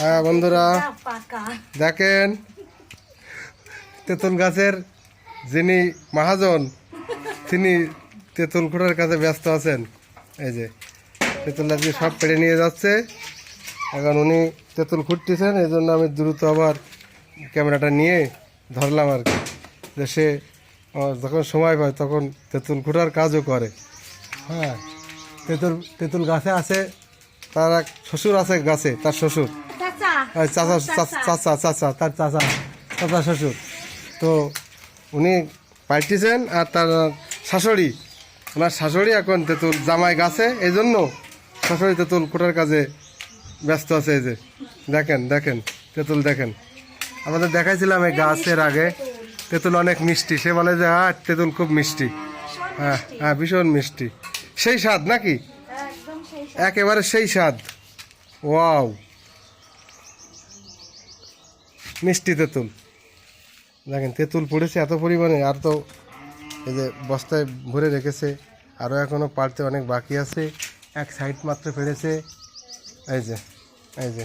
হ্যাঁ বন্ধুরা। দেখেন, তেঁতুল গাছের যিনি মহাজন, তিনি তেঁতুল খুঁড়ার কাছে ব্যস্ত আছেন। এই যে, তেঁতুল আজকে সব পেড়ে নিয়ে যাচ্ছে। এখন উনি তেঁতুল খুঁড়তেছেন, এই জন্য আমি দ্রুত আবার ক্যামেরাটা নিয়ে ধরলাম আর কি। যে সে যখন সময় পায়, তখন তেঁতুল খুঁড়ার কাজও করে। হ্যাঁ তেঁতুল তেঁতুল গাছে আছে, তার এক শ্বশুর আছে গাছে, তার শ্বশুর। চাচা চাচা চাচা চাচা চাচা তার চাচা চাচা শ্বশুর। তো উনি পাইতেছেন আর তার শাশুড়ি। ওনার শাশুড়ি এখন তেঁতুল জামাই গাছে এই জন্য শাশুড়ি তেঁতুল কোটার কাজে ব্যস্ত আছে এই যে। দেখেন দেখেন তেঁতুল দেখেন। আমাদের দেখাইছিলাম এই গাছের আগে তেঁতুল অনেক মিষ্টি। সে বলে যে হ্যাঁ তেঁতুল খুব মিষ্টি। হ্যাঁ হ্যাঁ ভীষণ মিষ্টি। সেই স্বাদ নাকি? একেবারে সেই স্বাদ। ওয়াও। মিষ্টি তেঁতুল। দেখেন তেঁতুল পড়েছে এত পরিমাণে আর তো এই যে বস্তায় ভরে রেখেছে আরও এখনও পারতে অনেক বাকি আছে এক সাইড মাত্র ফেলেছে। এই যে এই যে।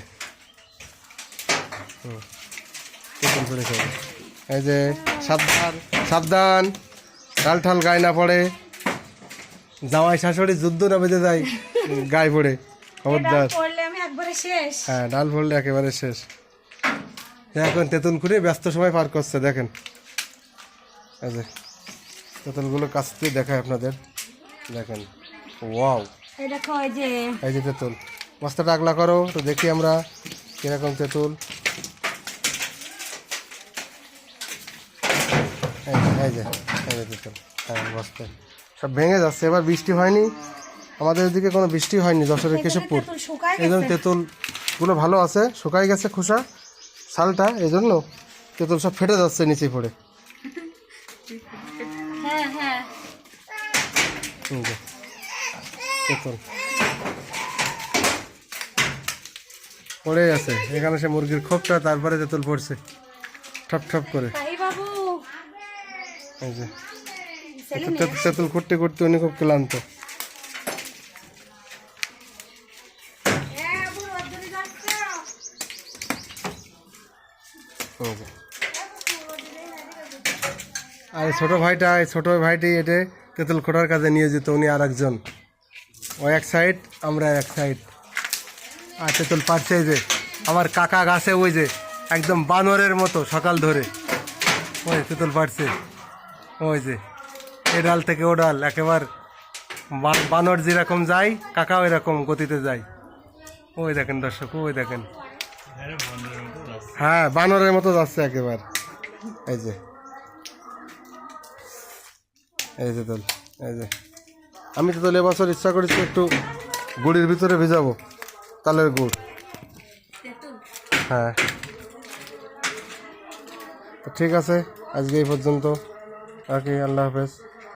হুম, তেঁতুল পড়েছে। এই যে। সাবধান সাবধান ঢাল ঠাল গায়ে না পড়ে। জামাই শাশুড়ি যুদ্ধ না বেঁধে যায় গায়ে পড়ে। খবরদার। হ্যাঁ ডাল পড়লে একেবারে শেষ। এখন তেঁতুল খুঁড়ে ব্যস্ত সময় পার করছে দেখেন। যে তেঁতুলগুলো কাছ থেকে দেখায় আপনাদের। দেখেন ওয়াও। এই যে। তেঁতুল। বস্তাটা আগলা করো তো দেখি আমরা কীরকম তেঁতুল। এই যে এই যে তেঁতুল। হ্যাঁ বস্তায় সব ভেঙে যাচ্ছে এবার বৃষ্টি হয়নি। আমাদের এদিকে কোনো বৃষ্টি হয়নি যশোরের কেশবপুর। এই জন্য তেঁতুলগুলো ভালো আছে শুকাই গেছে খোসা। শালটা এই জন্য তেঁতুল সব ফেটে যাচ্ছে নিচে পড়ে। হ্যাঁ হ্যাঁ। এই পড়ে গেছে। এখানে সে মুরগির খোপটা তারপরে তেঁতুল পড়ছে। ঠপ ঠপ করে। তেঁতুল- তেঁতুল করতে করতে উনি খুব ক্লান্ত। আর ছোট ভাইটা, এই ছোট ভাইটি এটে তেঁতুল খোটার কাজে নিয়ে যেত উনি আর একজন। ও এক সাইড, আমরা এক সাইড। আর তেঁতুল পারছে যে, আমার কাকা গাছে ওই যে, একদম বানরের মতো সকাল ধরে। ওই তেঁতুল পারছে ওই যে, এ ডাল থেকে ও ডাল, একেবার বানর যেরকম যায়, কাকাও এরকম গতিতে যায়। ওই দেখেন দর্শক, ওই দেখেন। হ্যাঁ বানরের মতো যাচ্ছে একেবার। এই যে। এই যে দোল এই যে। আমি তো দোল এবছর ইচ্ছা করেছি একটু গুড়ির ভিতরে ভেজাবো তালের গুড়। হ্যাঁ। তো ঠিক আছে আজকে এই পর্যন্ত। ওকে আল্লাহ হাফেজ।